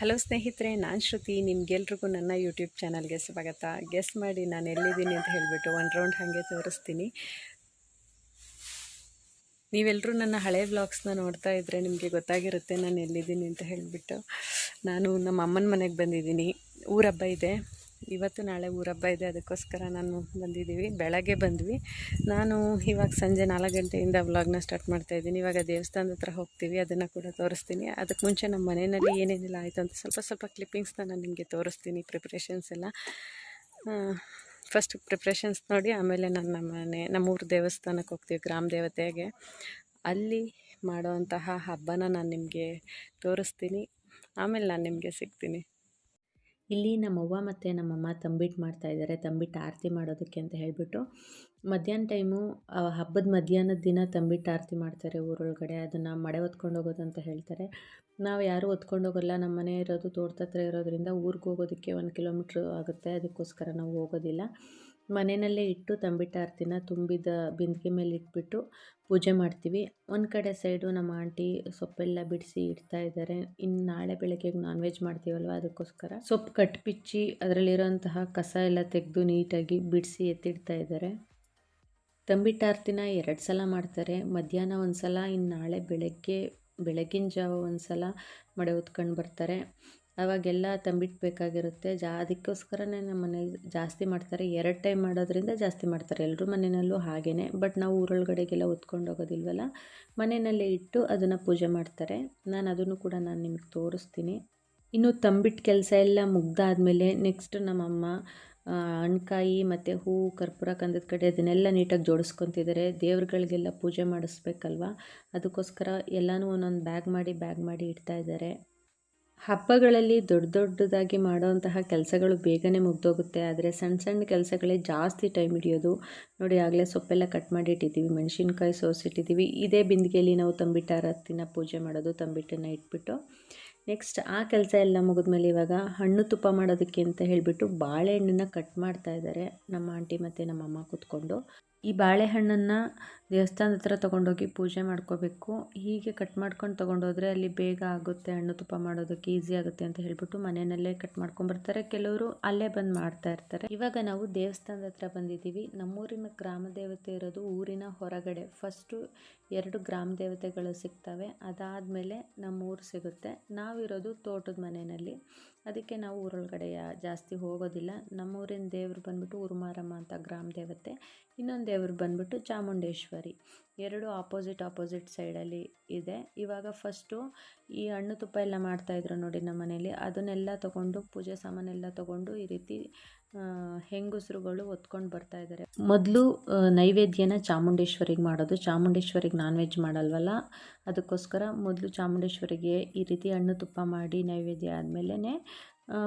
Hello ಸ್ನೇಹಿತರೆ, ನಾನು ಶ್ರುತಿ. ನಿಮ್ಗೆಲ್ರಿಗೂ ನನ್ನ ಯೂಟ್ಯೂಬ್ ಚಾನಲ್ಗೆ ಸ್ವಾಗತ. ಗೆಸ್ ಮಾಡಿ ನಾನು ಎಲ್ಲಿದ್ದೀನಿ ಅಂತ ಹೇಳಿಬಿಟ್ಟು ಒಂದು ರೌಂಡ್ ಹಾಗೆ ತೋರಿಸ್ತೀನಿ. ನೀವೆಲ್ಲರೂ ನನ್ನ ಹಳೆ ವ್ಲಾಗ್ಸ್ನ ನೋಡ್ತಾ ಇದ್ದರೆ ನಿಮಗೆ ಗೊತ್ತಾಗಿರುತ್ತೆ ನಾನು ಎಲ್ಲಿದ್ದೀನಿ ಅಂತ ಹೇಳಿಬಿಟ್ಟು. ನಾನು ನಮ್ಮ ಅಮ್ಮನ ಮನೆಗೆ ಬಂದಿದ್ದೀನಿ. ಊರಬ್ಬ ಇದೆ. ಇವತ್ತು ನಾಳೆ ಊರಬ್ಬ ಇದೆ, ಅದಕ್ಕೋಸ್ಕರ ನಾನು ಬಂದಿದ್ದೀವಿ. ಬೆಳಗ್ಗೆ ಬಂದ್ವಿ. ನಾನು ಇವಾಗ ಸಂಜೆ ನಾಲ್ಕು ಗಂಟೆಯಿಂದ ವ್ಲಾಗ್ನ ಸ್ಟಾರ್ಟ್ ಮಾಡ್ತಾ ಇದ್ದೀನಿ. ಇವಾಗ ದೇವಸ್ಥಾನದ ಹತ್ರ ಹೋಗ್ತೀವಿ, ಅದನ್ನು ಕೂಡ ತೋರಿಸ್ತೀನಿ. ಅದಕ್ಕೆ ಮುಂಚೆ ನಮ್ಮ ಮನೆಯಲ್ಲಿ ಏನೇನೆಲ್ಲ ಆಯಿತು ಅಂತ ಸ್ವಲ್ಪ ಸ್ವಲ್ಪ ಕ್ಲಿಪ್ಪಿಂಗ್ಸ್ನ ನಾನು ನಿಮಗೆ ತೋರಿಸ್ತೀನಿ ಪ್ರಿಪ್ರೇಷನ್ಸ್ ಎಲ್ಲ. ಫಸ್ಟ್ ಪ್ರಿಪ್ರೇಷನ್ಸ್ ನೋಡಿ, ಆಮೇಲೆ ನಾನು ನಮ್ಮ ಮನೆ ನಮ್ಮೂರು ದೇವಸ್ಥಾನಕ್ಕೆ ಹೋಗ್ತೀವಿ, ಗ್ರಾಮ ದೇವತೆಗೆ. ಅಲ್ಲಿ ಮಾಡುವಂತಹ ಹಬ್ಬನ ನಾನು ನಿಮಗೆ ತೋರಿಸ್ತೀನಿ. ಆಮೇಲೆ ನಾನು ನಿಮಗೆ ಸಿಗ್ತೀನಿ. ಇಲ್ಲಿ ನಮ್ಮವ್ವ ಮತ್ತು ನಮ್ಮಮ್ಮ ತಂಬಿಟ್ಟು ಮಾಡ್ತಾಯಿದ್ದಾರೆ ತಂಬಿಟ್ಟು ಆರತಿ ಮಾಡೋದಕ್ಕೆ ಅಂತ ಹೇಳಿಬಿಟ್ಟು. ಮಧ್ಯಾಹ್ನ ಟೈಮು ಹಬ್ಬದ ಮಧ್ಯಾಹ್ನದ ದಿನ ತಂಬಿಟ್ಟು ಆರತಿ ಮಾಡ್ತಾರೆ ಊರೊಳಗಡೆ. ಅದನ್ನು ಮಡೆ ಹೊತ್ಕೊಂಡು ಅಂತ ಹೇಳ್ತಾರೆ. ನಾವು ಯಾರೂ ಹೊತ್ಕೊಂಡು ಹೋಗಲ್ಲ. ನಮ್ಮ ಮನೆ ಇರೋದು, ತೋಟದ ಹತ್ರ ಇರೋದ್ರಿಂದ ಊರಿಗೆ ಹೋಗೋದಕ್ಕೆ ಒಂದು ಕಿಲೋಮೀಟ್ರ್ ಆಗುತ್ತೆ. ಅದಕ್ಕೋಸ್ಕರ ನಾವು ಹೋಗೋದಿಲ್ಲ. ಮನೆಯಲ್ಲೇ ಇಟ್ಟು ತಂಬಿಟ್ಟಾರ್ತಿನ ತುಂಬಿದ ಬಿಂದಿಗೆ ಮೇಲೆ ಇಟ್ಬಿಟ್ಟು ಪೂಜೆ ಮಾಡ್ತೀವಿ. ಒಂದು ಕಡೆ ಸೈಡು ನಮ್ಮ ಆಂಟಿ ಸೊಪ್ಪೆಲ್ಲ ಬಿಡಿಸಿ ಇಡ್ತಾ ಇದ್ದಾರೆ ಇನ್ನು ನಾಳೆ ಬೆಳಗ್ಗೆ ನಾನ್ ವೆಜ್ ಮಾಡ್ತೀವಲ್ವ ಅದಕ್ಕೋಸ್ಕರ. ಸೊಪ್ಪು ಕಟ್ಪಿಚ್ಚಿ ಅದರಲ್ಲಿರೋಂತಹ ಕಸ ಎಲ್ಲ ತೆಗೆದು ನೀಟಾಗಿ ಬಿಡಿಸಿ ಎತ್ತಿಡ್ತಾ ಇದ್ದಾರೆ ತಂಬಿಟ್ಟಾರ್ತಿನ ಎರಡು ಸಲ ಮಾಡ್ತಾರೆ. ಮಧ್ಯಾಹ್ನ ಒಂದು ಸಲ ಇನ್ನು ನಾಳೆ ಬೆಳಗ್ಗೆ, ಬೆಳಗಿನ ಜಾವ ಒಂದು ಸಲ ಮಡೆ ಹೊತ್ಕೊಂಡು ಬರ್ತಾರೆ. ಅವಾಗೆಲ್ಲ ತಂಬಿಟ್ಟು ಬೇಕಾಗಿರುತ್ತೆ ಜಾ, ಅದಕ್ಕೋಸ್ಕರನೇ ನಮ್ಮ ಮನೇಲಿ ಜಾಸ್ತಿ ಮಾಡ್ತಾರೆ. ಎರಡು ಟೈಮ್ ಮಾಡೋದ್ರಿಂದ ಜಾಸ್ತಿ ಮಾಡ್ತಾರೆ. ಎಲ್ಲರೂ ಮನೆಯಲ್ಲೂ ಹಾಗೇ ಬಟ್ ನಾವು ಊರೊಳಗಡೆಗೆಲ್ಲ ಹೊತ್ಕೊಂಡು ಹೋಗೋದಿಲ್ವಲ್ಲ, ಮನೆಯಲ್ಲೇ ಇಟ್ಟು ಅದನ್ನು ಪೂಜೆ ಮಾಡ್ತಾರೆ. ನಾನು ಅದನ್ನು ಕೂಡ ನಾನು ನಿಮಗೆ ತೋರಿಸ್ತೀನಿ. ಇನ್ನು ತಂಬಿಟ್ಟು ಕೆಲಸ ಎಲ್ಲ ಮುಗ್ದಾದ್ಮೇಲೆ ನೆಕ್ಸ್ಟ್ ನಮ್ಮಮ್ಮ ಹಣ್ಕಾಯಿ ಮತ್ತು ಹೂ, ಕರ್ಪೂರ ಕಂದದ ಕಡೆ ಅದನ್ನೆಲ್ಲ ನೀಟಾಗಿ ಜೋಡಿಸ್ಕೊತಿದ್ದಾರೆ ದೇವ್ರುಗಳಿಗೆಲ್ಲ ಪೂಜೆ ಮಾಡಿಸ್ಬೇಕಲ್ವ? ಅದಕ್ಕೋಸ್ಕರ ಎಲ್ಲನೂ ಒಂದೊಂದು ಬ್ಯಾಗ್ ಮಾಡಿ ಬ್ಯಾಗ್ ಮಾಡಿ ಇಡ್ತಾ ಇದ್ದಾರೆ ಹಬ್ಬಗಳಲ್ಲಿ ದೊಡ್ಡ ದೊಡ್ಡದಾಗಿ ಮಾಡೋವಂತಹ ಕೆಲಸಗಳು ಬೇಗನೆ ಮುಗ್ದೋಗುತ್ತೆ. ಆದರೆ ಸಣ್ಣ ಸಣ್ಣ ಕೆಲಸಗಳೇ ಜಾಸ್ತಿ ಟೈಮ್ ಹಿಡಿಯೋದು. ನೋಡಿ, ಆಗಲೇ ಸೊಪ್ಪೆಲ್ಲ ಕಟ್ ಮಾಡಿ ಇಟ್ಟಿದ್ದೀವಿ. ಮೆಣಸಿನ್ಕಾಯಿ ಸೋಸಿಟ್ಟಿದ್ದೀವಿ ಇದೇ ಬಿಂದಿಗೆಯಲ್ಲಿ ನಾವು ತಂಬಿಟ್ಟ ರತ್ತಿನ ಪೂಜೆ ಮಾಡೋದು, ತಂಬಿಟ್ಟನ್ನ ಇಟ್ಬಿಟ್ಟು. ನೆಕ್ಸ್ಟ್ ಆ ಕೆಲಸ ಎಲ್ಲ ಮುಗಿದ್ಮೇಲೆ ಇವಾಗ ಹಣ್ಣು ತುಪ್ಪ ಮಾಡೋದಕ್ಕೆ ಅಂತ ಹೇಳಿಬಿಟ್ಟು ಬಾಳೆಹಣ್ಣನ್ನು ಕಟ್ ಮಾಡ್ತಾ ಇದ್ದಾರೆ ನಮ್ಮ ಆಂಟಿ ಮತ್ತು ನಮ್ಮ ಅಮ್ಮ ಕೂತ್ಕೊಂಡು. ಈ ಬಾಳೆಹಣ್ಣನ್ನು ದೇವಸ್ಥಾನದ ಹತ್ರ ತೊಗೊಂಡೋಗಿ ಪೂಜೆ ಮಾಡ್ಕೋಬೇಕು. ಹೀಗೆ ಕಟ್ ಮಾಡ್ಕೊಂಡು ತೊಗೊಂಡೋದ್ರೆ ಅಲ್ಲಿ ಬೇಗ ಆಗುತ್ತೆ, ಹಣ್ಣು ತುಪ್ಪ ಮಾಡೋದಕ್ಕೆ ಈಸಿ ಆಗುತ್ತೆ ಅಂತ ಹೇಳ್ಬಿಟ್ಟು ಮನೆಯಲ್ಲೇ ಕಟ್ ಮಾಡ್ಕೊಂಬರ್ತಾರೆ ಕೆಲವರು ಅಲ್ಲೇ ಬಂದು ಮಾಡ್ತಾ ಇರ್ತಾರೆ. ಇವಾಗ ನಾವು ದೇವಸ್ಥಾನದ ಹತ್ರ ಬಂದಿದ್ದೀವಿ. ನಮ್ಮೂರಿನ ಗ್ರಾಮ ದೇವತೆ ಇರೋದು ಊರಿನ ಹೊರಗಡೆ. ಫಸ್ಟು ಎರಡು ಗ್ರಾಮ ದೇವತೆಗಳು ಸಿಗ್ತವೆ. ಅದಾದಮೇಲೆ ನಮ್ಮೂರು ಸಿಗುತ್ತೆ. ನಾವಿರೋದು ತೋಟದ ಮನೆಯಲ್ಲಿ. ಅದಕ್ಕೆ ನಾವು ಊರೊಳಗಡೆ ಜಾಸ್ತಿ ಹೋಗೋದಿಲ್ಲ. ನಮ್ಮೂರಿನ ದೇವರು ಬಂದ್ಬಿಟ್ಟು ಉರುಮಾರಮ್ಮ ಅಂತ ಗ್ರಾಮ ದೇವತೆ, ಇನ್ನೊಂದು ದೇವರು ಬಂದ್ಬಿಟ್ಟು ಚಾಮುಂಡೇಶ್ವರಿ. ಎರಡು ಆಪೋಸಿಟ್ ಆಪೋಸಿಟ್ ಸೈಡಲ್ಲಿ ಇದೆ. ಇವಾಗ ಫಸ್ಟು ಈ ಹಣ್ಣು ತುಪ್ಪ ಎಲ್ಲ ಮಾಡ್ತಾಯಿದ್ರು ನೋಡಿ ನಮ್ಮ ಮನೇಲಿ ಅದನ್ನೆಲ್ಲ ತೊಗೊಂಡು, ಪೂಜೆ ಸಾಮಾನೆಲ್ಲ ತೊಗೊಂಡು ಈ ರೀತಿ ಹೆಂಗಸರುಗಳು ಹೊತ್ಕೊಂಡು ಬರ್ತಾ ಇದ್ದಾರೆ ಮೊದಲು ನೈವೇದ್ಯನ ಚಾಮುಂಡೇಶ್ವರಿಗೆ ಮಾಡೋದು. ಚಾಮುಂಡೇಶ್ವರಿಗೆ ನಾನ್ ವೆಜ್ ಮಾಡಲ್ವಲ್ಲ? ಅದಕ್ಕೋಸ್ಕರ ಮೊದಲು ಚಾಮುಂಡೇಶ್ವರಿಗೆ ಈ ರೀತಿ ಹಣ್ಣು ತುಪ್ಪ ಮಾಡಿ ನೈವೇದ್ಯ ಆದಮೇಲೆ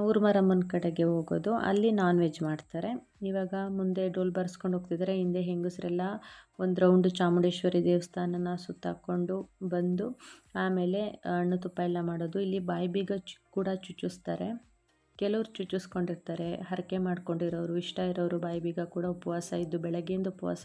ಉರ್ಮರಮ್ಮನ ಕಡೆಗೆ ಹೋಗೋದು. ಅಲ್ಲಿ ನಾನ್ ವೆಜ್ ಮಾಡ್ತಾರೆ. ಇವಾಗ ಮುಂದೆ ಡೋಲ್ ಬರ್ಸ್ಕೊಂಡು ಹೋಗ್ತಿದ್ದಾರೆ ಹಿಂದೆ ಹೆಂಗಸರೆಲ್ಲ ಒಂದು ರೌಂಡು ಚಾಮುಂಡೇಶ್ವರಿ ದೇವಸ್ಥಾನನ ಸುತ್ತಾಕೊಂಡು ಬಂದು, ಆಮೇಲೆ ಹಣ್ಣು ತುಪ್ಪ ಎಲ್ಲ ಮಾಡೋದು. ಇಲ್ಲಿ ಬಾಯಿ ಬೀಗ ಕೂಡ ಚುಚ್ಚಿಸ್ತಾರೆ. ಕೆಲವ್ರು ಚುಚ್ಚಿಸ್ಕೊಂಡಿರ್ತಾರೆ ಹರಕೆ ಮಾಡ್ಕೊಂಡಿರೋರು ಇಷ್ಟ ಇರೋರು ಬಾಯಿ ಬೀಗ ಕೂಡ ಉಪವಾಸ ಇದ್ದು ಬೆಳಗ್ಗೆಯಿಂದ ಉಪವಾಸ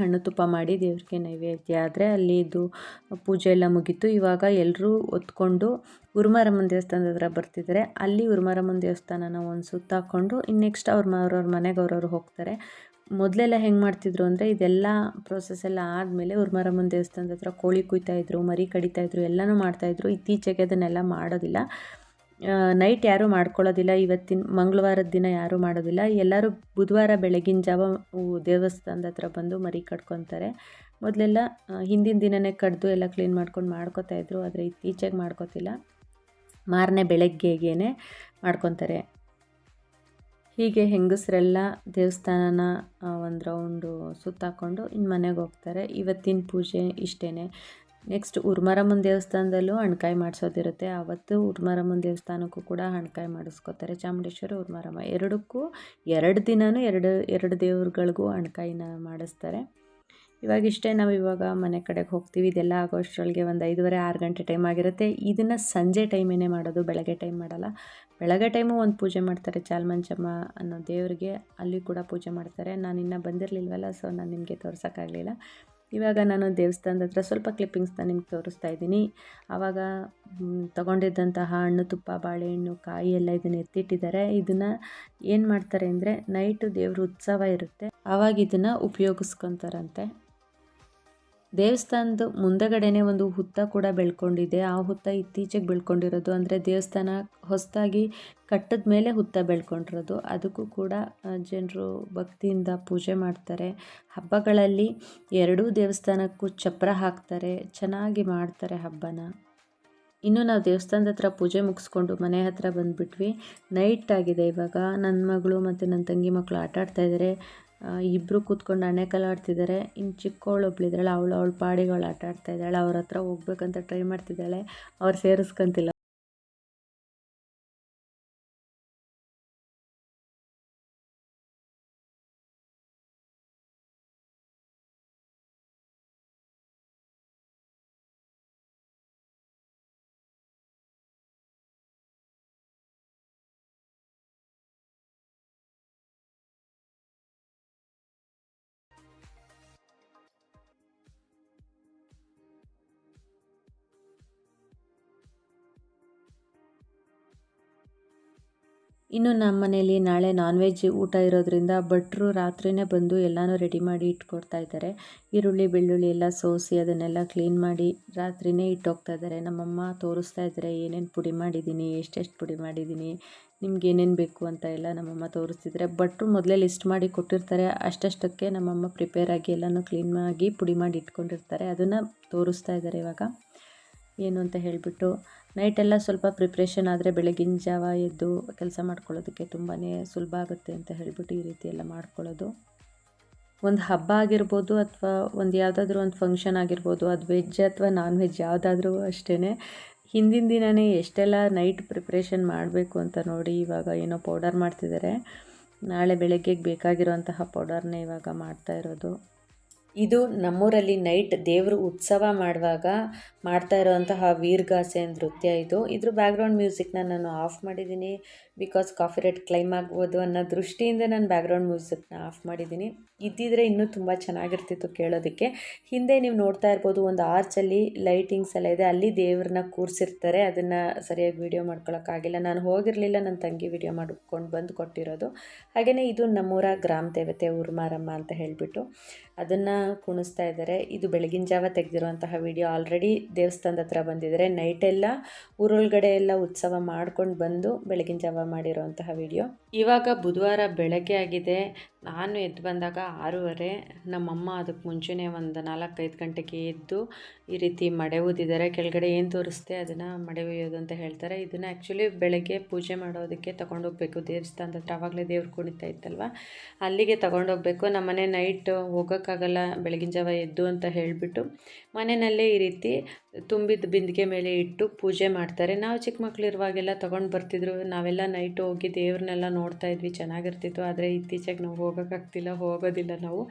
ಹಣ್ಣು ತುಪ್ಪ ಮಾಡಿ ದೇವ್ರಿಗೆ ನೈವೇದ್ಯ ಆದರೆ ಅಲ್ಲಿ ಇದು ಪೂಜೆ ಎಲ್ಲ ಮುಗೀತು. ಇವಾಗ ಎಲ್ಲರೂ ಹೊತ್ಕೊಂಡು ಉರುಮಾರಮ್ಮನ ದೇವಸ್ಥಾನದ ಹತ್ರ ಬರ್ತಿದ್ದಾರೆ ಅಲ್ಲಿ ಉರುಮಾರಮ್ಮನ ದೇವಸ್ಥಾನನ ಒಂದು ಸುತ್ತ ಹಾಕ್ಕೊಂಡು ಇನ್ನು ನೆಕ್ಸ್ಟ್ ಅವ್ರ ಅವ್ರವ್ರ ಮನೆಗೆ ಅವ್ರವ್ರು ಹೋಗ್ತಾರೆ. ಮೊದಲೆಲ್ಲ ಹೆಂಗೆ ಮಾಡ್ತಿದ್ರು ಅಂದರೆ ಇದೆಲ್ಲ ಪ್ರೋಸೆಸ್ ಎಲ್ಲ ಆದಮೇಲೆ ಉರ್ಮಾರಮ್ಮನ ದೇವಸ್ಥಾನದ ಹತ್ರ ಕೋಳಿ ಕುಯ್ತಾಯಿದ್ರು ಮರಿ ಕಡಿತಾಯಿದ್ರು ಎಲ್ಲನೂ ಮಾಡ್ತಾಯಿದ್ರು ಇತ್ತೀಚೆಗೆ ಅದನ್ನೆಲ್ಲ ಮಾಡೋದಿಲ್ಲ. ನೈಟ್ ಯಾರೂ ಮಾಡ್ಕೊಳ್ಳೋದಿಲ್ಲ, ಇವತ್ತಿನ ಮಂಗಳವಾರದ ದಿನ ಯಾರೂ ಮಾಡೋದಿಲ್ಲ. ಎಲ್ಲರೂ ಬುಧವಾರ ಬೆಳಗಿನ ಜಾವ ದೇವಸ್ಥಾನದ ಹತ್ರ ಬಂದು ಮರಿ ಕಟ್ಕೊತಾರೆ. ಮೊದಲೆಲ್ಲ ಹಿಂದಿನ ದಿನವೇ ಕಡ್ದು ಎಲ್ಲ ಕ್ಲೀನ್ ಮಾಡ್ಕೊಂಡು ಮಾಡ್ಕೊತಾಯಿದ್ರು ಆದರೆ ಇತ್ತೀಚೆಗೆ ಮಾಡ್ಕೋತಿಲ್ಲ. ಮಾರನೇ ಬೆಳಗ್ಗೆಗೇನೆ ಮಾಡ್ಕೊತಾರೆ. ಹೀಗೆ ಹೆಂಗಸರೆಲ್ಲ ದೇವಸ್ಥಾನನ ಒಂದು ರೌಂಡು ಸುತ್ತಾಕೊಂಡು ಇನ್ನು ಮನೆಗೆ ಹೋಗ್ತಾರೆ. ಇವತ್ತಿನ ಪೂಜೆ ಇಷ್ಟೇ ನೆಕ್ಸ್ಟ್ ಉರ್ಮರಮ್ಮನ ದೇವಸ್ಥಾನದಲ್ಲೂ ಹಣ್ಕಾಯಿ ಮಾಡಿಸೋದಿರುತ್ತೆ. ಆವತ್ತು ಉರ್ಮರಮ್ಮನ ದೇವಸ್ಥಾನಕ್ಕೂ ಕೂಡ ಹಣ್ಕಾಯಿ ಮಾಡಿಸ್ಕೋತಾರೆ. ಚಾಮುಂಡೇಶ್ವರಿ ಉರ್ಮರಮ್ಮ ಎರಡಕ್ಕೂ ಎರಡು ದಿನವೂ ಎರಡು ಎರಡು ದೇವ್ರುಗಳಿಗೂ ಹಣ್ಕಾಯಿನ ಮಾಡಿಸ್ತಾರೆ. ಇವಾಗ ಇಷ್ಟೇ ನಾವು ಇವಾಗ ಮನೆ ಕಡೆಗೆ ಹೋಗ್ತೀವಿ. ಇದೆಲ್ಲ ಆಗೋಷ್ಟರೊಳಗೆ ಒಂದು ಐದುವರೆ, ಆರು ಗಂಟೆ ಟೈಮ್ ಆಗಿರುತ್ತೆ. ಇದನ್ನು ಸಂಜೆ ಟೈಮೇನೆ ಮಾಡೋದು, ಬೆಳಗ್ಗೆ ಟೈಮ್ ಮಾಡಲ್ಲ. ಬೆಳಗ್ಗೆ ಟೈಮು ಒಂದು ಪೂಜೆ ಮಾಡ್ತಾರೆ ಚಾಲ್ಮಂಚಮ್ಮ ಅನ್ನೋ ದೇವರಿಗೆ. ಅಲ್ಲಿ ಕೂಡ ಪೂಜೆ ಮಾಡ್ತಾರೆ. ನಾನು ಇನ್ನೂ ಬಂದಿರಲಿಲ್ವಲ್ಲ ಸೊ ನಾನು ನಿಮಗೆ ತೋರ್ಸೋಕ್ಕಾಗಲಿಲ್ಲ. ಇವಾಗ ನಾನು ದೇವಸ್ಥಾನದ ಹತ್ರ ಸ್ವಲ್ಪ ಕ್ಲಿಪ್ಪಿಂಗ್ಸ್ನ ನಿಮ್ಗೆ ತೋರಿಸ್ತಾ ಇದ್ದೀನಿ. ಆವಾಗ ತಗೊಂಡಿದ್ದಂತಹ ಹಣ್ಣು, ತುಪ್ಪ, ಬಾಳೆಹಣ್ಣು, ಕಾಯಿ ಎಲ್ಲ ಇದನ್ನು ಎತ್ತಿಟ್ಟಿದ್ದಾರೆ. ಇದನ್ನು ಏನು ಮಾಡ್ತಾರೆ ಅಂದರೆ ನೈಟು ದೇವ್ರ ಉತ್ಸವ ಇರುತ್ತೆ. ಆವಾಗ ಇದನ್ನು ಉಪಯೋಗಿಸ್ಕೊತಾರಂತೆ. ದೇವಸ್ಥಾನದ ಮುಂದಗಡೆನೆ ಒಂದು ಹುತ್ತ ಕೂಡ ಬೆಳ್ಕೊಂಡಿದೆ. ಆ ಹುತ್ತ ಇತ್ತೀಚೆಗೆ ಬೆಳ್ಕೊಂಡಿರೋದು ಅಂದರೆ ದೇವಸ್ಥಾನ ಹೊಸದಾಗಿ ಕಟ್ಟದ ಮೇಲೆ ಹುತ್ತ ಬೆಳ್ಕೊಂಡಿರೋದು. ಅದಕ್ಕೂ ಕೂಡ ಜನರು ಭಕ್ತಿಯಿಂದ ಪೂಜೆ ಮಾಡ್ತಾರೆ. ಹಬ್ಬಗಳಲ್ಲಿ ಎರಡೂ ದೇವಸ್ಥಾನಕ್ಕೂ ಚಪ್ರ ಹಾಕ್ತಾರೆ. ಚೆನ್ನಾಗಿ ಮಾಡ್ತಾರೆ ಹಬ್ಬನ. ಇನ್ನು ನಾವು ದೇವಸ್ಥಾನದ ಹತ್ರ ಪೂಜೆ ಮುಗಿಸ್ಕೊಂಡು ಮನೆ ಹತ್ರ ಬಂದುಬಿಟ್ವಿ. ನೈಟ್ ಆಗಿದೆ ಇವಾಗ. ನನ್ನ ಮಗಳು ಮತ್ತು ನನ್ನ ತಂಗಿ ಮಕ್ಕಳು ಆಟ ಆಡ್ತಾ ಇದ್ದಾರೆ ಇಬ್ಬರು ಕೂತ್ಕೊಂಡು ಅಣೆಕಲ್ಲು ಆಡ್ತಿದ್ದಾರೆ ಇನ್ನು ಚಿಕ್ಕವಳು ಒಬ್ಳಿದ್ದಾಳೆ ಅವಳು ಅವಳು ಪಾಡಿಗಳು ಆಟ ಆಡ್ತಾ ಇದ್ದಾಳೆ. ಅವ್ರ ಹತ್ರ ಹೋಗ್ಬೇಕಂತ ಟ್ರೈ ಮಾಡ್ತಿದ್ದಾಳೆ. ಅವ್ರು ಸೇರಿಸ್ಕೊಂತಿಲ್ಲ. ಇನ್ನು ನಮ್ಮ ಮನೇಲಿ ನಾಳೆ ನಾನ್ ವೆಜ್ ಊಟ ಇರೋದ್ರಿಂದ ಭಟ್ರು ರಾತ್ರಿಯೇ ಬಂದು ಎಲ್ಲನೂ ರೆಡಿ ಮಾಡಿ ಇಟ್ಕೊಡ್ತಾ ಇದ್ದಾರೆ. ಈರುಳ್ಳಿ, ಬೆಳ್ಳುಳ್ಳಿ ಎಲ್ಲ ಸೋಸಿ ಅದನ್ನೆಲ್ಲ ಕ್ಲೀನ್ ಮಾಡಿ ರಾತ್ರಿಯೇ ಇಟ್ಟೋಗ್ತಾ ಇದ್ದಾರೆ. ನಮ್ಮಮ್ಮ ತೋರಿಸ್ತಾ ಇದ್ದಾರೆ, ಏನೇನು ಪುಡಿ ಮಾಡಿದ್ದೀನಿ, ಎಷ್ಟೆಷ್ಟು ಪುಡಿ ಮಾಡಿದ್ದೀನಿ, ನಿಮ್ಗೆ ಏನೇನು ಬೇಕು ಅಂತ ಎಲ್ಲ ನಮ್ಮಮ್ಮ ತೋರಿಸ್ತಿದ್ರೆ ಭಟ್ರು ಮೊದಲೇ ಲಿಸ್ಟ್ ಮಾಡಿ ಕೊಟ್ಟಿರ್ತಾರೆ. ಅಷ್ಟಷ್ಟಕ್ಕೆ ನಮ್ಮಮ್ಮ ಪ್ರಿಪೇರ್ ಆಗಿ ಎಲ್ಲನೂ ಕ್ಲೀನ್ ಆಗಿ ಪುಡಿ ಮಾಡಿ ಇಟ್ಕೊಂಡಿರ್ತಾರೆ. ಅದನ್ನು ತೋರಿಸ್ತಾ ಇದ್ದಾರೆ ಇವಾಗ. ಏನು ಅಂತ ಹೇಳಿಬಿಟ್ಟು ನೈಟೆಲ್ಲ ಸ್ವಲ್ಪ ಪ್ರಿಪ್ರೇಷನ್ ಆದರೆ ಬೆಳಗಿನ ಜಾವ ಎದ್ದು ಕೆಲಸ ಮಾಡ್ಕೊಳ್ಳೋದಕ್ಕೆ ತುಂಬಾ ಸುಲಭ ಆಗುತ್ತೆ ಅಂತ ಹೇಳಿಬಿಟ್ಟು ಈ ರೀತಿ ಎಲ್ಲ ಮಾಡ್ಕೊಳ್ಳೋದು. ಒಂದು ಹಬ್ಬ ಆಗಿರ್ಬೋದು ಅಥವಾ ಒಂದು ಯಾವುದಾದ್ರೂ ಒಂದು ಫಂಕ್ಷನ್ ಆಗಿರ್ಬೋದು, ಅದು ವೆಜ್ ಅಥವಾ ನಾನ್ ವೆಜ್ ಯಾವುದಾದ್ರೂ ಅಷ್ಟೇ ಹಿಂದಿನ ದಿನವೇ ಎಷ್ಟೆಲ್ಲ ನೈಟ್ ಪ್ರಿಪ್ರೇಷನ್ ಮಾಡಬೇಕು ಅಂತ ನೋಡಿ ಇವಾಗ ಏನೋ ಪೌಡರ್ ಮಾಡ್ತಿದ್ದಾರೆ. ನಾಳೆ ಬೆಳಗ್ಗೆಗೆ ಬೇಕಾಗಿರುವಂತಹ ಪೌಡರ್ನೇ ಇವಾಗ ಮಾಡ್ತಾ ಇರೋದು. ಇದು ನಮ್ಮೂರಲ್ಲಿ ನೈಟ್ ದೇವರು ಉತ್ಸವ ಮಾಡುವಾಗ ಮಾಡ್ತಾ ಇರೋವಂತಹ ವೀರ್ಗಾಸೆ ನೃತ್ಯ ಇದು. ಇದ್ರ ಬ್ಯಾಕ್ಗ್ರೌಂಡ್ ಮ್ಯೂಸಿಕ್ನ ನಾನು ಆಫ್ ಮಾಡಿದ್ದೀನಿ ಬಿಕಾಸ್ ಕಾಫಿ ರೇಟ್ ಕ್ಲೈಮ್ ಆಗ್ಬೋದು ಅನ್ನೋ ದೃಷ್ಟಿಯಿಂದ ನಾನು ಬ್ಯಾಕ್ಗ್ರೌಂಡ್ ಮ್ಯೂಸಿಕ್ನ ಆಫ್ ಮಾಡಿದ್ದೀನಿ. ಇದ್ದಿದ್ರೆ ಇನ್ನೂ ತುಂಬ ಚೆನ್ನಾಗಿರ್ತಿತ್ತು ಕೇಳೋದಕ್ಕೆ. ಹಿಂದೆ ನೀವು ನೋಡ್ತಾ ಇರ್ಬೋದು ಒಂದು ಆರ್ಚಲ್ಲಿ ಲೈಟಿಂಗ್ಸ್ ಎಲ್ಲ ಇದೆ. ಅಲ್ಲಿ ದೇವ್ರನ್ನ ಕೂರಿಸಿರ್ತಾರೆ. ಅದನ್ನು ಸರಿಯಾಗಿ ವೀಡಿಯೋ ಮಾಡ್ಕೊಳಕ್ಕಾಗಿಲ್ಲ ನಾನು ಹೋಗಿರಲಿಲ್ಲ. ನನ್ನ ತಂಗಿ ವೀಡಿಯೋ ಮಾಡ್ಕೊಂಡು ಬಂದು ಕೊಟ್ಟಿರೋದು. ಹಾಗೆಯೇ ಇದು ನಮ್ಮೂರ ಗ್ರಾಮ ದೇವತೆ ಉರ್ಮಾರಮ್ಮ ಅಂತ ಹೇಳಿಬಿಟ್ಟು. ಅದನ್ನು ಕುಣಿಸ್ತಾ ಇದ್ದಾರೆ. ಇದು ಬೆಳಗಿನ ಜಾವ ತೆಗೆದಿರುವಂತಹ ವಿಡಿಯೋ ಆಲ್ರೆಡಿ ದೇವಸ್ಥಾನದ ಹತ್ರ ಬಂದಿದ್ದಾರೆ. ನೈಟೆಲ್ಲ ಊರೊಳಗಡೆ ಎಲ್ಲ ಉತ್ಸವ ಮಾಡ್ಕೊಂಡು ಬಂದು ಬೆಳಗಿನ ಜಾವ ಮಾಡಿರುವಂತಹ ವಿಡಿಯೋ ಇವಾಗ ಬುಧವಾರ ಬೆಳಗ್ಗೆ ಆಗಿದೆ. ನಾನು ಎದ್ದು ಬಂದಾಗ ಆರೂವರೆ. ನಮ್ಮಮ್ಮ ಅದಕ್ಕೆ ಮುಂಚೆನೇ ಒಂದು ನಾಲ್ಕೈದು ಗಂಟೆಗೆ ಎದ್ದು ಈ ರೀತಿ ಮಡೆ ಊದಿದ್ದಾರೆ. ಕೆಳಗಡೆ ಏನು ತೋರಿಸ್ತೆ ಅದನ್ನು ಮಡೆ ಉಯ್ಯೋದು ಅಂತ ಹೇಳ್ತಾರೆ. ಇದನ್ನು ಆ್ಯಕ್ಚುಲಿ ಬೆಳಗ್ಗೆ ಪೂಜೆ ಮಾಡೋದಕ್ಕೆ ತೊಗೊಂಡೋಗ್ಬೇಕು ದೇವಸ್ಥಾನದ ಹತ್ರ ಆವಾಗಲೇ ದೇವ್ರು ಕುಣಿತಾ ಇತ್ತಲ್ವ? ಅಲ್ಲಿಗೆ ತೊಗೊಂಡೋಗ್ಬೇಕು ನಮ್ಮನೆ ನೈಟ್ ನೈಟ್ ಹೋಗೋಕ್ಕಾಗಲ್ಲ ಬೆಳಗಿನ ಜಾವ ಎದ್ದು ಅಂತ ಹೇಳಿಬಿಟ್ಟು ಮನೆಯಲ್ಲೇ ಈ ರೀತಿ ತುಂಬಿದ ಬಿಂದಿಗೆ ಮೇಲೆ ಇಟ್ಟು ಪೂಜೆ ಮಾಡ್ತಾರೆ. ನಾವು ಚಿಕ್ಕ ಮಕ್ಕಳಿರುವಾಗೆಲ್ಲ ತೊಗೊಂಡು ಬರ್ತಿದ್ರು. ನಾವೆಲ್ಲ ನೈಟ್ ಹೋಗಿ ದೇವ್ರನ್ನೆಲ್ಲ ನೋಡ್ತಾ ಇದ್ವಿ, ಚೆನ್ನಾಗಿರ್ತಿತ್ತು. ಆದರೆ ಇತ್ತೀಚೆಗೆ ನಾವು ಹೋಗೋಕ್ಕಾಗ್ತಿಲ್ಲ ಹೋಗೋದಿಲ್ಲ ನಾವು.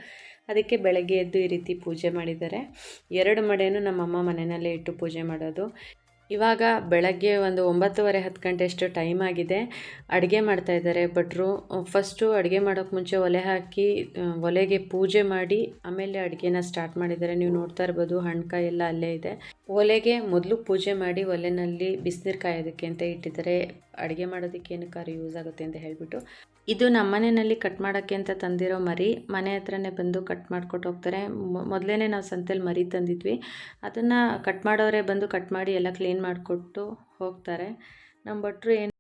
ಅದಕ್ಕೆ ಬೆಳಗ್ಗೆ ಎದ್ದು ಈ ರೀತಿ ಪೂಜೆ ಮಾಡಿದ್ದಾರೆ. ಎರಡು ಮಡೆಯೂ ನಮ್ಮಮ್ಮ ಮನೆಯಲ್ಲೇ ಇಟ್ಟು ಪೂಜೆ ಮಾಡೋದು. ಇವಾಗ ಬೆಳಗ್ಗೆ ಒಂದು ಒಂಬತ್ತುವರೆ ಹತ್ತು ಗಂಟೆ ಅಷ್ಟು ಟೈಮ್ ಆಗಿದೆ. ಅಡುಗೆ ಮಾಡ್ತಾ ಇದ್ದಾರೆ ಭಟ್ರು. ಫಸ್ಟು ಅಡುಗೆ ಮಾಡೋಕ್ಕೆ ಮುಂಚೆ ಒಲೆ ಹಾಕಿ ಒಲೆಗೆ ಪೂಜೆ ಮಾಡಿ, ಆಮೇಲೆ ಅಡುಗೆನ ಸ್ಟಾರ್ಟ್ ಮಾಡಿದ್ದಾರೆ. ನೀವು ನೋಡ್ತಾ ಇರ್ಬೋದು ಹಣ್ಕಾಯಿ ಎಲ್ಲ ಅಲ್ಲೇ ಇದೆ. ಒಲೆಗೆ ಮೊದಲು ಪೂಜೆ ಮಾಡಿ ಒಲೆನಲ್ಲಿ ಬಿಸಿನೀರು ಕಾಯೋದಕ್ಕೆ ಅಂತ ಇಟ್ಟಿದ್ದಾರೆ. ಅಡುಗೆ ಮಾಡೋದಕ್ಕೆ ಏನಕ್ಕಾರು ಯೂಸ್ ಆಗುತ್ತೆ ಅಂತ ಹೇಳಿಬಿಟ್ಟು. ಇದು ನಮ್ಮ ಮನೆಯಲ್ಲಿ ಕಟ್ ಮಾಡೋಕ್ಕೆ ಅಂತ ತಂದಿರೋ ಮರಿ, ಮನೆ ಹತ್ರನೇ ಬಂದು ಕಟ್ ಮಾಡಿಕೊಟ್ಟು ಹೋಗ್ತಾರೆ. ಮೊದಲೇ ನಾವು ಸಂತೆಯಲ್ಲಿ ಮರಿ ತಂದಿದ್ವಿ. ಅದನ್ನು ಕಟ್ ಮಾಡೋರೇ ಬಂದು ಕಟ್ ಮಾಡಿ ಎಲ್ಲ ಕ್ಲೀನ್ ಮಾಡಿಕೊಟ್ಟು ಹೋಗ್ತಾರೆ. ನಮ್ಮ ಭಟ್ರು ಏನು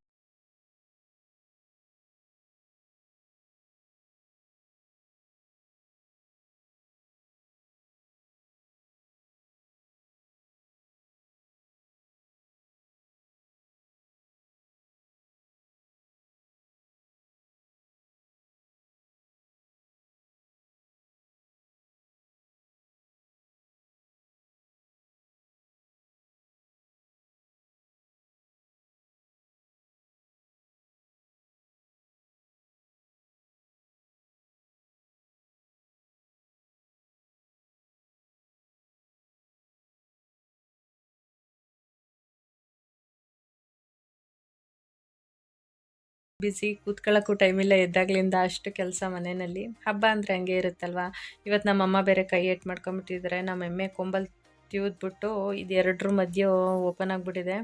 ಬ್ಯುಸಿ ಕೂತ್ಕೊಳ್ಳೋಕ್ಕೂ ಟೈಮಿಲ್ಲ ಎದ್ದಾಗ್ಲಿಂದ ಅಷ್ಟು ಕೆಲಸ ಮನೆಯಲ್ಲಿ. ಹಬ್ಬ ಅಂದರೆ ಹಂಗೆ ಇರುತ್ತಲ್ವ? ಇವತ್ತು ನಮ್ಮಮ್ಮ ಬೇರೆ ಕೈ ಏಟ್ ಮಾಡ್ಕೊಂಬಿಟ್ಟಿದ್ದಾರೆ ನಮ್ಮ ಎಮ್ಮೆ ಕೊಂಬಲ್ ತಿವಿದ್ಬಿಟ್ಟು ಇದು ಎರಡರ ಮಧ್ಯೆ ಓಪನ್ ಆಗಿಬಿಟ್ಟಿದೆ.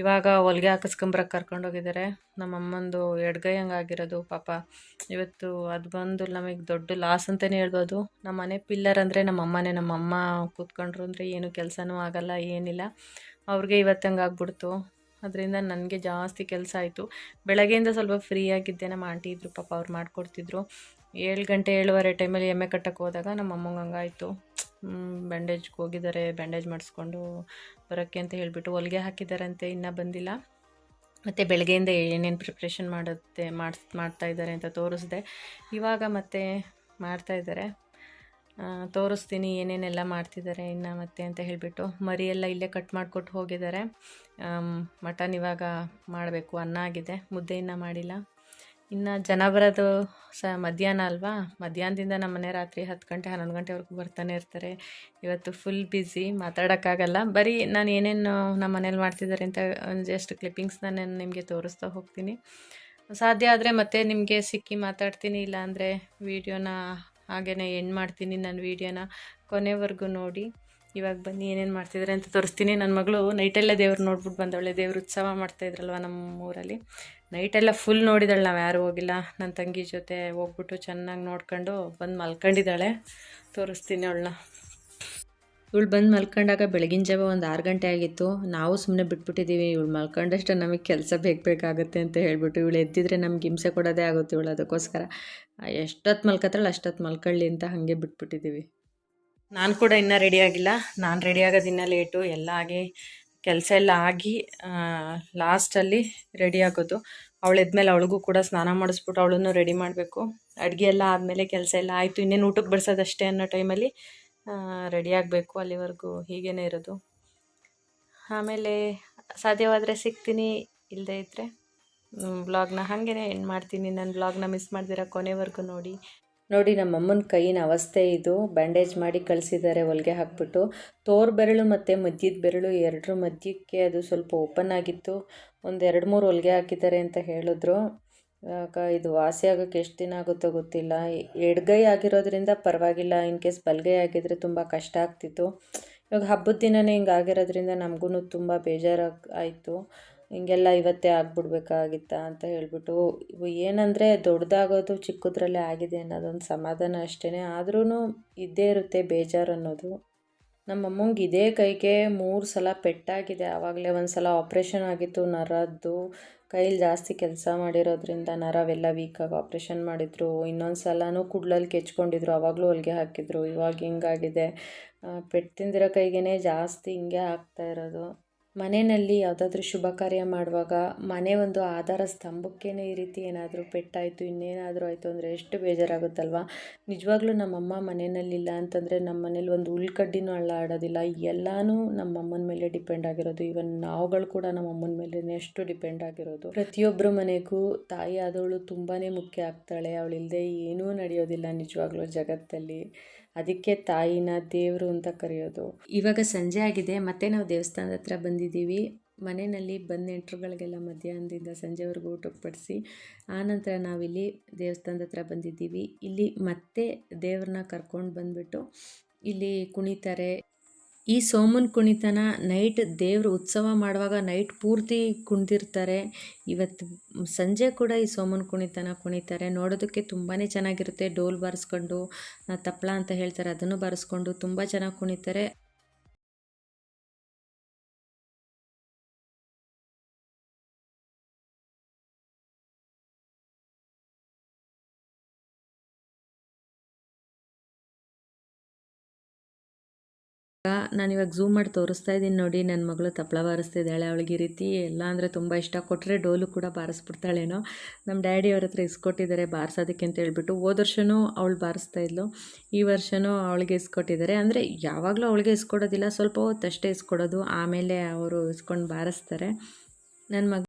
ಇವಾಗ ಹೊಲಿಗೆ ಹಾಕಿಸ್ಕೊಂಬರಕ್ಕೆ ಕರ್ಕೊಂಡೋಗಿದ್ದಾರೆ. ನಮ್ಮಮ್ಮಂದು ಎಡ್ಗೈ ಹಂಗಾಗಿರೋದು, ಪಾಪ. ಇವತ್ತು ಅದು ಬಂದು ನಮಗೆ ದೊಡ್ಡ ಲಾಸ್ ಅಂತಲೇ ಹೇಳ್ಬೋದು. ನಮ್ಮ ಮನೆ ಪಿಲ್ಲರ್ ಅಂದರೆ ನಮ್ಮಮ್ಮನೇ ನಮ್ಮಮ್ಮ ಕೂತ್ಕೊಂಡ್ರು ಅಂದರೆ ಏನು ಕೆಲಸನೂ ಆಗಲ್ಲ, ಏನಿಲ್ಲ. ಅವ್ರಿಗೆ ಇವತ್ತು ಹಂಗೆ ಆಗ್ಬಿಡ್ತು ಅದರಿಂದ ನನಗೆ ಜಾಸ್ತಿ ಕೆಲಸ ಆಯಿತು. ಬೆಳಗ್ಗೆಯಿಂದ ಸ್ವಲ್ಪ ಫ್ರೀ ಆಗಿದ್ದೆ ನಮ್ಮ ಆಂಟಿ ಇದ್ರು ಪಾಪ ಅವ್ರು ಮಾಡಿಕೊಡ್ತಿದ್ರು. ಏಳು ಗಂಟೆ ಏಳುವರೆ ಟೈಮಲ್ಲಿ ಎಮ್ಮೆ ಕಟ್ಟಕ್ಕೆ ಹೋದಾಗ ನಮ್ಮ ಅಮ್ಮಂಗೆ ಹಂಗಾಯಿತು. ಬ್ಯಾಂಡೇಜ್ಗೆ ಹೋಗಿದ್ದಾರೆ ಬ್ಯಾಂಡೇಜ್ ಮಾಡಿಸ್ಕೊಂಡು ಬರೋಕ್ಕೆ ಅಂತ ಹೇಳಿಬಿಟ್ಟು ಹೊಲಿಗೆ ಹಾಕಿದ್ದಾರಂತೆ ಇನ್ನೂ ಬಂದಿಲ್ಲ. ಮತ್ತು ಬೆಳಗ್ಗೆಯಿಂದ ಏನೇನು ಪ್ರಿಪ್ರೇಷನ್ ಮಾಡುತ್ತೆ ಮಾಡಿಸ್ ಮಾಡ್ತಾ ಇದ್ದಾರೆ ಅಂತ ತೋರಿಸ್ದೆ. ಇವಾಗ ಮತ್ತೆ ಮಾಡ್ತಾ ಇದ್ದಾರೆ. ಆ, ತೋರಿಸ್ತೀನಿ ಏನೇನೆಲ್ಲ ಮಾಡ್ತಿದ್ದಾರೆ, ಇನ್ನು ಮತ್ತೆ ಅಂತ ಹೇಳಿಬಿಟ್ಟು ಮರಿ ಎಲ್ಲ ಇಲ್ಲೇ ಕಟ್ ಮಾಡಿಕೊಟ್ಟು ಹೋಗಿದ್ದಾರೆ. ಮಟನ್ ಇವಾಗ ಮಾಡಬೇಕು, ಅನ್ನ ಆಗಿದೆ ಮುದ್ದೆ ಇನ್ನೂ ಮಾಡಿಲ್ಲ. ಇನ್ನು ಜನ ಬರೋದು ಸ, ಮಧ್ಯಾಹ್ನ ಅಲ್ವಾ? ಮಧ್ಯಾಹ್ನದಿಂದ ನಮ್ಮ ಮನೆ ರಾತ್ರಿ ಹತ್ತು ಗಂಟೆ, ಹನ್ನೊಂದು ಗಂಟೆವರೆಗೂ ಬರ್ತಾನೆ ಇರ್ತಾರೆ. ಇವತ್ತು ಫುಲ್ ಬ್ಯುಸಿ ಮಾತಾಡೋಕ್ಕಾಗಲ್ಲ. ಬರೀ ನಾನು ಏನೇನು ನಮ್ಮ ಮನೇಲಿ ಮಾಡ್ತಿದ್ದಾರೆ ಅಂತ ಜಸ್ಟ್ ಕ್ಲಿಪ್ಪಿಂಗ್ಸ್ನ ನಾನು ನಿಮಗೆ ತೋರಿಸ್ತಾ ಹೋಗ್ತೀನಿ. ಸಾಧ್ಯ ಆದರೆ ಮತ್ತೆ ನಿಮಗೆ ಸಿಕ್ಕಿ ಮಾತಾಡ್ತೀನಿ, ಇಲ್ಲಾಂದರೆ ವೀಡಿಯೋನ ಹಾಗೇ ಎಂಡ್ ಮಾಡ್ತೀನಿ ನನ್ನ ವೀಡಿಯೋನ ಕೊನೆವರೆಗೂ ನೋಡಿ. ಇವಾಗ ಬನ್ನಿ ಏನೇನು ಮಾಡ್ತಿದ್ದಾರೆ ಅಂತ ತೋರಿಸ್ತೀನಿ. ನನ್ನ ಮಗಳು ನೈಟೆಲ್ಲ ದೇವ್ರು ನೋಡ್ಬಿಟ್ಟು ಬಂದವಳೆ. ದೇವ್ರ ಉತ್ಸವ ಮಾಡ್ತಾಯಿದ್ರಲ್ವ ನಮ್ಮ ಊರಲ್ಲಿ ನೈಟೆಲ್ಲ ಫುಲ್ ನೋಡಿದಾಳೆ ನಾವು ಯಾರೂ ಹೋಗಿಲ್ಲ. ನನ್ನ ತಂಗಿ ಜೊತೆ ಹೋಗ್ಬಿಟ್ಟು ಚೆನ್ನಾಗಿ ನೋಡ್ಕೊಂಡು ಬಂದು ಮಲ್ಕೊಂಡಿದ್ದಾಳೆ. ತೋರಿಸ್ತೀನಿ ಅವಳನ್ನ. ಇವಳು ಬಂದು ಮಲ್ಕೊಂಡಾಗ ಬೆಳಗಿನ ಜಾವ ಒಂದು ಆರು ಗಂಟೆ ಆಗಿತ್ತು. ನಾವು ಸುಮ್ಮನೆ ಬಿಟ್ಬಿಟ್ಟಿದ್ದೀವಿ ಇವಳು ಮಲ್ಕೊಂಡಷ್ಟು ನಮಗೆ ಕೆಲಸ ಬೇಗ ಬೇಕಾಗುತ್ತೆ ಅಂತ ಹೇಳಿಬಿಟ್ಟು ಇವಳು ಎದ್ದಿದ್ರೆ ನಮ್ಗೆ ಹಿಂಸೆ ಕೊಡೋದೇ ಆಗುತ್ತೆ ಇವಳು ಅದಕ್ಕೋಸ್ಕರ. ಎಷ್ಟೊತ್ತು ಮಲ್ಕತ್ತಾಳೆ ಅಷ್ಟೊತ್ತು ಮಲ್ಕೊಳ್ಳಿ ಅಂತ ಹಾಗೆ ಬಿಟ್ಬಿಟ್ಟಿದ್ದೀವಿ ನಾನು ಕೂಡ ಇನ್ನೂ ರೆಡಿ ಆಗಿಲ್ಲ. ನಾನು ರೆಡಿ ಆಗೋದು ಇನ್ನೂ ಲೇಟು ಎಲ್ಲ ಆಗಿ ಕೆಲಸ ಎಲ್ಲ ಆಗಿ ಲಾಸ್ಟಲ್ಲಿ ರೆಡಿ ಆಗೋದು. ಅವಳು ಎದ್ಮೇಲೆ ಅವಳಿಗೂ ಕೂಡ ಸ್ನಾನ ಮಾಡಿಸ್ಬಿಟ್ಟು ಅವಳನ್ನು ರೆಡಿ ಮಾಡಬೇಕು. ಅಡುಗೆ ಎಲ್ಲ ಆದಮೇಲೆ ಕೆಲಸ ಎಲ್ಲ ಆಯಿತು. ಇನ್ನೇನು ಊಟಕ್ಕೆ ಬಡಿಸೋದಷ್ಟೇ ಅನ್ನೋ ಟೈಮಲ್ಲಿ ರೆಡಿ ಆಗಬೇಕು ಅಲ್ಲಿವರೆಗೂ ಹೀಗೇ ಇರೋದು. ಆಮೇಲೆ ಸಾಧ್ಯವಾದರೆ ಸಿಗ್ತೀನಿ ಇಲ್ಲದೇ ಇದ್ದರೆ ಬ್ಲಾಗ್ನ ಹಾಗೇ ಎಂಡ್ ಮಾಡ್ತೀನಿ. ನನ್ನ ಬ್ಲಾಗ್ನ ಮಿಸ್ ಮಾಡ್ದಿರ ಕೊನೆವರೆಗೂ ನೋಡಿ. ನೋಡಿ ನಮ್ಮ ಅಮ್ಮನ ಕೈಯಿನ ಅವಸ್ಥೆ ಇದು. ಬ್ಯಾಂಡೇಜ್ ಮಾಡಿ ಕಳಿಸಿದ್ದಾರೆ, ಹೊಲಿಗೆ ಹಾಕ್ಬಿಟ್ಟು. ತೋರ್ ಬೆರಳು ಮತ್ತು ಮಧ್ಯದ ಬೆರಳು ಎರಡರ ಮಧ್ಯಕ್ಕೆ ಅದು ಸ್ವಲ್ಪ ಓಪನ್ ಆಗಿತ್ತು. ಒಂದು ಎರಡು ಮೂರು ಹೊಲಿಗೆ ಹಾಕಿದ್ದಾರೆ ಅಂತ ಹೇಳಿದ್ರು. ಇವಾಗ ಇದು ವಾಸಿ ಆಗೋಕ್ಕೆ ಎಷ್ಟು ದಿನ ಆಗುತ್ತೋ ಗೊತ್ತಿಲ್ಲ. ಎಡ್ಗೈ ಆಗಿರೋದ್ರಿಂದ ಪರವಾಗಿಲ್ಲ. ಇನ್ ಕೇಸ್ ಬಲಗೈ ಆಗಿದ್ರೆ ತುಂಬ ಕಷ್ಟ ಆಗ್ತಿತ್ತು. ಇವಾಗ ಹಬ್ಬದ ದಿನವೇ ಹಿಂಗೆ ಆಗಿರೋದ್ರಿಂದ ನಮಗೂ ತುಂಬ ಬೇಜಾರಾಗಿ ಆಯಿತು. ಹಿಂಗೆಲ್ಲ ಇವತ್ತೇ ಆಗ್ಬಿಡ್ಬೇಕಾಗಿತ್ತಾ ಅಂತ ಹೇಳ್ಬಿಟ್ಟು, ಇವು ಏನಂದರೆ ದೊಡ್ಡದಾಗೋದು ಚಿಕ್ಕದ್ರಲ್ಲೇ ಆಗಿದೆ ಅನ್ನೋದೊಂದು ಸಮಾಧಾನ ಅಷ್ಟೇ ಆದ್ರೂ ಇದ್ದೇ ಇರುತ್ತೆ ಬೇಜಾರು ಅನ್ನೋದು. ನಮ್ಮ ಅಮ್ಮಂಗೆ ಇದೇ ಕೈಗೆ ಮೂರು ಸಲ ಪೆಟ್ಟಾಗಿದೆ. ಆವಾಗಲೇ ಒಂದು ಸಲ ಆಪ್ರೇಷನ್ ಆಗಿತ್ತು ನರದ್ದು. ಕೈಲಿ ಜಾಸ್ತಿ ಕೆಲಸ ಮಾಡಿರೋದ್ರಿಂದ ನರವೆಲ್ಲ ವೀಕಾಗಿ ಆಪ್ರೇಷನ್ ಮಾಡಿದರು. ಇನ್ನೊಂದು ಸಲನೂ ಕುಡ್ಲಲ್ಲಿ ಕೆಚ್ಕೊಂಡಿದ್ರು. ಆವಾಗಲೂ ಹೊಲಿಗೆ ಹಾಕಿದ್ರು. ಇವಾಗ ಹಿಂಗಾಗಿದೆ. ಪೆಟ್ಟು ತಿಂದಿರೋ ಕೈಗೇ ಜಾಸ್ತಿ ಹಿಂಗೆ ಆಗ್ತಾ ಇರೋದು. ಮನೆಯಲ್ಲಿ ಯಾವುದಾದ್ರೂ ಶುಭ ಕಾರ್ಯ ಮಾಡುವಾಗ ಮನೆ ಒಂದು ಆಧಾರ ಸ್ತಂಭಕ್ಕೇ ಈ ರೀತಿ ಏನಾದರೂ ಪೆಟ್ಟಾಯಿತು, ಇನ್ನೇನಾದರೂ ಆಯಿತು ಅಂದರೆ ಎಷ್ಟು ಬೇಜಾರಾಗುತ್ತಲ್ವ? ನಿಜವಾಗ್ಲೂ ನಮ್ಮಮ್ಮ ಮನೆಯಲ್ಲಿಲ್ಲ ಅಂತಂದರೆ ನಮ್ಮ ಮನೇಲಿ ಒಂದು ಉಳ್ಕಡ್ಡಿನೂ ಅಳ್ಳಾಡೋದಿಲ್ಲ. ಎಲ್ಲನೂ ನಮ್ಮಮ್ಮನ ಮೇಲೆ ಡಿಪೆಂಡ್ ಆಗಿರೋದು. ಈವನ್ ನಾವುಗಳು ಕೂಡ ನಮ್ಮಮ್ಮನ ಮೇಲೆ ಎಷ್ಟು ಡಿಪೆಂಡ್ ಆಗಿರೋದು. ಪ್ರತಿಯೊಬ್ಬರ ಮನೆಗೂ ತಾಯಿ ಆದವಳು ತುಂಬಾ ಮುಖ್ಯ ಆಗ್ತಾಳೆ. ಅವಳಿಲ್ಲದೆ ಏನೂ ನಡೆಯೋದಿಲ್ಲ ನಿಜವಾಗ್ಲೂ ಜಗತ್ತಲ್ಲಿ. ಅದಕ್ಕೆ ತಾಯಿನ ದೇವರು ಅಂತ ಕರೆಯೋದು. ಇವಾಗ ಸಂಜೆ ಆಗಿದೆ, ಮತ್ತೆ ನಾವು ದೇವಸ್ಥಾನದ ಹತ್ರ ಬಂದಿದ್ದೀವಿ. ಮನೆಯಲ್ಲಿ ಬಂದ ನೆಂಟರುಗಳಿಗೆಲ್ಲ ಮಧ್ಯಾಹ್ನದಿಂದ ಸಂಜೆವರೆಗೂ ಊಟಕ್ಕೆ ಬಡಿಸಿ ಆನಂತರ ನಾವಿಲ್ಲಿ ದೇವಸ್ಥಾನದ ಹತ್ರ ಬಂದಿದ್ದೀವಿ. ಇಲ್ಲಿ ಮತ್ತೆ ದೇವ್ರನ್ನ ಕರ್ಕೊಂಡು ಬಂದುಬಿಟ್ಟು ಇಲ್ಲಿ ಕುಣಿತಾರೆ ಈ ಸೋಮನ್ ಕುಣಿತನ ನೈಟ್ ದೇವ್ರ ಉತ್ಸವ ಮಾಡುವಾಗ ನೈಟ್ ಪೂರ್ತಿ ಕುಣಿದಿರ್ತಾರೆ. ಇವತ್ತು ಸಂಜೆ ಕೂಡ ಈ ಸೋಮನ್ ಕುಣಿತನ ಕುಣಿತಾರೆ. ನೋಡೋದಕ್ಕೆ ತುಂಬಾ ಚೆನ್ನಾಗಿರುತ್ತೆ. ಡೋಲ್ ಬಾರಿಸ್ಕೊಂಡು ತಪ್ಪಳ ಅಂತ ಹೇಳ್ತಾರೆ, ಅದನ್ನು ಬಾರಿಸ್ಕೊಂಡು ತುಂಬ ಚೆನ್ನಾಗಿ ಕುಣಿತಾರೆ. ನಾನು ಇವಾಗ ಝೂಮ್ ಮಾಡಿ ತೋರಿಸ್ತಾ ಇದ್ದೀನಿ ನೋಡಿ ನನ್ನ ಮಗಳು ತಪ್ಪಳ ಬಾರಿಸ್ತಿದ್ದಾಳೆ ಅವಳಿಗೆ ಈ ರೀತಿ ಎಲ್ಲ ಅಂದರೆ ತುಂಬ ಇಷ್ಟ. ಕೊಟ್ಟರೆ ಡೋಲು ಕೂಡ ಬಾರಿಸ್ಬಿಡ್ತಾಳೇನೋ. ನಮ್ಮ ಡ್ಯಾಡಿ ಅವ್ರ ಹತ್ರ ಇಸ್ಕೊಟ್ಟಿದ್ದಾರೆ ಬಾರಿಸೋದಕ್ಕೆ ಅಂತ ಹೇಳ್ಬಿಟ್ಟು. ಹೋದ ವರ್ಷವೂ ಅವಳು ಬಾರಿಸ್ತಾ ಇದ್ಲು. ಈ ವರ್ಷವೂ ಅವಳಿಗೆ ಇಸ್ಕೊಟ್ಟಿದ್ದಾರೆ. ಅಂದರೆ ಯಾವಾಗಲೂ ಅವಳಿಗೆ ಇಸ್ಕೊಡೋದಿಲ್ಲ. ಸ್ವಲ್ಪ ಹೊತ್ತಷ್ಟೇ ಇಸ್ಕೊಡೋದು. ಆಮೇಲೆ ಅವರು ಇಸ್ಕೊಂಡು ಬಾರಿಸ್ತಾರೆ. ನನ್ನ ಮಗ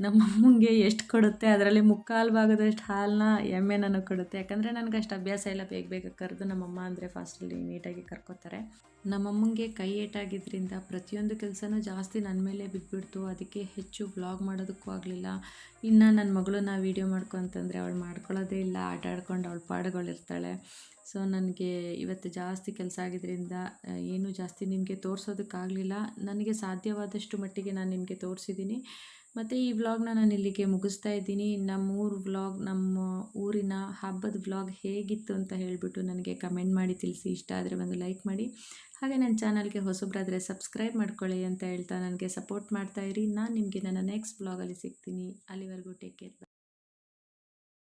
ನಮ್ಮ ಅಮ್ಮಂಗೆ ಎಷ್ಟು ಕೊಡುತ್ತೆ, ಅದರಲ್ಲಿ ಮುಕ್ಕಾಲು ಭಾಗದಷ್ಟು ಹಾಲನ್ನ ಎಮ್ಮೆ ನನಗೆ ಕೊಡುತ್ತೆ. ಯಾಕಂದರೆ ನನಗೆ ಅಷ್ಟು ಅಭ್ಯಾಸ ಇಲ್ಲ, ಬೇಗ ಬೇಗ ಕರೆದು ನಮ್ಮಮ್ಮ ಅಂದರೆ ಫಾಸ್ಟಲ್ಲಿ ನೀಟಾಗಿ ಕರ್ಕೋತಾರೆ. ನಮ್ಮಮ್ಮಂಗೆ ಕೈ ಏಟಾಗಿದ್ದರಿಂದ ಪ್ರತಿಯೊಂದು ಕೆಲಸನೂ ಜಾಸ್ತಿ ನನ್ನ ಮೇಲೆ ಬಿದ್ದುಬಿಡ್ತು ಅದಕ್ಕೆ ಹೆಚ್ಚು ವ್ಲಾಗ್ ಮಾಡೋದಕ್ಕೂ ಆಗಲಿಲ್ಲ. ಇನ್ನು ನನ್ನ ಮಗಳನ್ನ ವೀಡಿಯೋ ಮಾಡ್ಕೊಂತಂದರೆ ಅವಳು ಮಾಡ್ಕೊಳ್ಳೋದೇ ಇಲ್ಲ. ಆಟ ಆಡ್ಕೊಂಡು ಅವಳು ಪಾಡುಗಳಿರ್ತಾಳೆ. ಸೊ ನನಗೆ ಇವತ್ತು ಜಾಸ್ತಿ ಕೆಲಸ ಆಗಿದ್ದರಿಂದ ಏನು ಜಾಸ್ತಿ ನಿಮಗೆ ತೋರಿಸೋದಕ್ಕಾಗಲಿಲ್ಲ. ನನಗೆ ಸಾಧ್ಯವಾದಷ್ಟು ಮಟ್ಟಿಗೆ ನಾನು ನಿಮಗೆ ತೋರಿಸಿದ್ದೀನಿ. ಮತ್ತು ಈ ವ್ಲಾಗ್ನ ನಾನು ಇಲ್ಲಿಗೆ ಮುಗಿಸ್ತಾ ಇದ್ದೀನಿ. ನಮ್ಮೂರು ವ್ಲಾಗ್ ನಮ್ಮ ಊರಿನ ಹಬ್ಬದ ವ್ಲಾಗ್ ಹೇಗಿತ್ತು ಅಂತ ಹೇಳಿಬಿಟ್ಟು ನನಗೆ ಕಮೆಂಟ್ ಮಾಡಿ ತಿಳಿಸಿ. ಇಷ್ಟ ಆದರೆ ಒಂದು ಲೈಕ್ ಮಾಡಿ. ಹಾಗೆ ನನ್ನ ಚಾನಲ್ಗೆ ಹೊಸಬ್ರಾದರೆ ಸಬ್ಸ್ಕ್ರೈಬ್ ಮಾಡ್ಕೊಳ್ಳಿ ಅಂತ ಹೇಳ್ತಾ ನನಗೆ ಸಪೋರ್ಟ್ ಮಾಡ್ತಾಯಿರಿ ನಾನು ನಿಮಗೆ ನನ್ನ ನೆಕ್ಸ್ಟ್ ವ್ಲಾಗಲ್ಲಿ ಸಿಗ್ತೀನಿ. ಅಲ್ಲಿವರೆಗೂ ಟೇಕ್ ಕೇರ್.